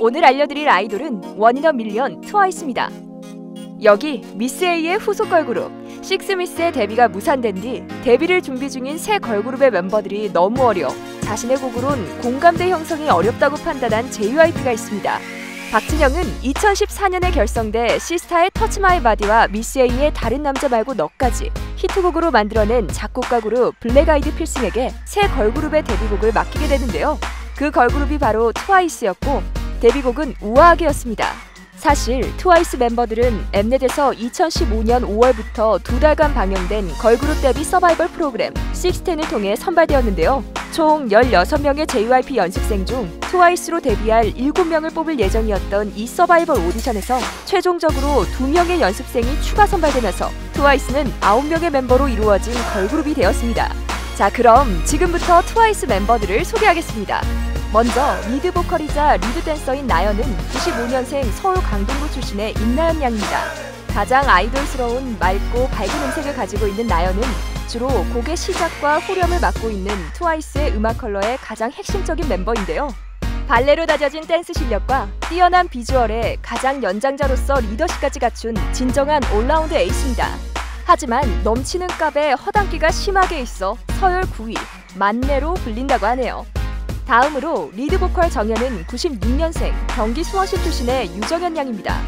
오늘 알려드릴 아이돌은 원인어 밀리언 트와이스입니다. 여기 미스 A의 후속 걸그룹 식스미스의 데뷔가 무산된 뒤 데뷔를 준비 중인 새 걸그룹의 멤버들이 너무 어려 자신의 곡으론 공감대 형성이 어렵다고 판단한 JYP가 있습니다. 박진영은 2014년에 결성돼 시스타의 터치 마이 바디와 미스 A의 다른 남자 말고 너까지 히트곡으로 만들어낸 작곡가 그룹 블랙 아이드 필승에게 새 걸그룹의 데뷔곡을 맡기게 되는데요. 그 걸그룹이 바로 트와이스였고 데뷔곡은 우아하게였습니다. 사실 트와이스 멤버들은 엠넷에서 2015년 5월부터 두 달간 방영된 걸그룹 데뷔 서바이벌 프로그램 식스텐을 통해 선발되었는데요. 총 16명의 JYP 연습생 중 트와이스로 데뷔할 7명을 뽑을 예정이었던 이 서바이벌 오디션에서 최종적으로 2명의 연습생이 추가 선발되면서 트와이스는 9명의 멤버로 이루어진 걸그룹이 되었습니다. 자, 그럼 지금부터 트와이스 멤버들을 소개하겠습니다. 먼저 리드 보컬이자 리드 댄서인 나연은 95년생 서울 강동구 출신의 임나연 양입니다. 가장 아이돌스러운 맑고 밝은 음색을 가지고 있는 나연은 주로 곡의 시작과 후렴을 맡고 있는 트와이스의 음악 컬러의 가장 핵심적인 멤버인데요. 발레로 다져진 댄스 실력과 뛰어난 비주얼에 가장 연장자로서 리더십까지 갖춘 진정한 올라운드 에이스입니다. 하지만 넘치는 값에 허당기가 심하게 있어 서열 9위, 만내로 불린다고 하네요. 다음으로 리드 보컬 정연은 96년생 경기 수원시 출신의 유정현 양입니다.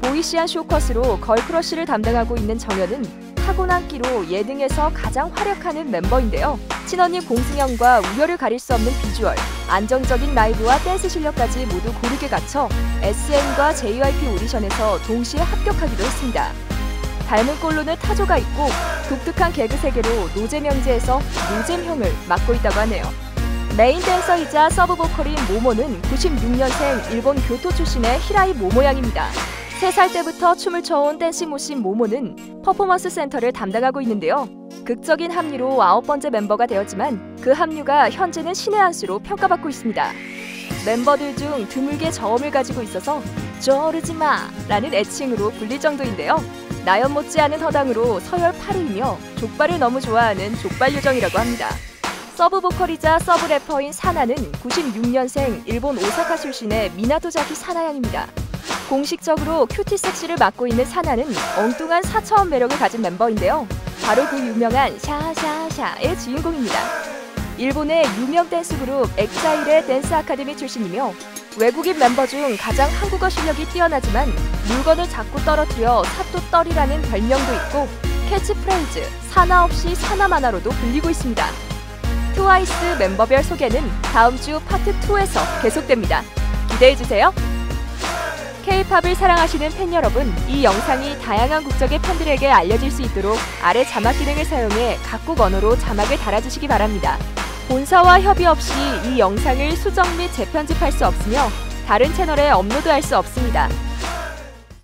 보이시한 쇼컷으로 걸크러쉬를 담당하고 있는 정연은 타고난 끼로 예능에서 가장 활약하는 멤버인데요. 친언니 공승현과 우열을 가릴 수 없는 비주얼, 안정적인 라이브와 댄스 실력까지 모두 고르게 갖춰 SN과 JYP 오디션에서 동시에 합격하기도 했습니다. 닮은 꼴로는 타조가 있고 독특한 개그 세계로 노잼 형제에서 노잼 형을 맡고 있다고 하네요. 메인 댄서이자 서브 보컬인 모모는 96년생 일본 교토 출신의 히라이 모모양입니다. 3살 때부터 춤을 춰온 댄싱 모신 모모는 퍼포먼스 센터를 담당하고 있는데요. 극적인 합류로 아홉 번째 멤버가 되었지만 그 합류가 현재는 신의 한 수로 평가받고 있습니다. 멤버들 중 드물게 저음을 가지고 있어서 쪼르지마 라는 애칭으로 불릴 정도인데요. 나연 못지않은 허당으로 서열 8위이며 족발을 너무 좋아하는 족발 요정이라고 합니다. 서브 보컬이자 서브 래퍼인 사나는 96년생 일본 오사카 출신의 미나토자키 사나양입니다. 공식적으로 큐티 섹시를 맡고 있는 사나는 엉뚱한 사차원 매력을 가진 멤버인데요. 바로 그 유명한 샤샤샤의 주인공입니다. 일본의 유명 댄스 그룹 엑사일의 댄스 아카데미 출신이며 외국인 멤버 중 가장 한국어 실력이 뛰어나지만 물건을 자꾸 떨어뜨려 사또떨이라는 별명도 있고 캐치프레이즈 사나 없이 사나마나로도 불리고 있습니다. 트와이스 멤버별 소개는 다음 주 파트 2에서 계속됩니다. 기대해주세요. K-팝을 사랑하시는 팬 여러분, 이 영상이 다양한 국적의 팬들에게 알려질 수 있도록 아래 자막 기능을 사용해 각국 언어로 자막을 달아주시기 바랍니다. 본사와 협의 없이 이 영상을 수정 및 재편집할 수 없으며 다른 채널에 업로드할 수 없습니다.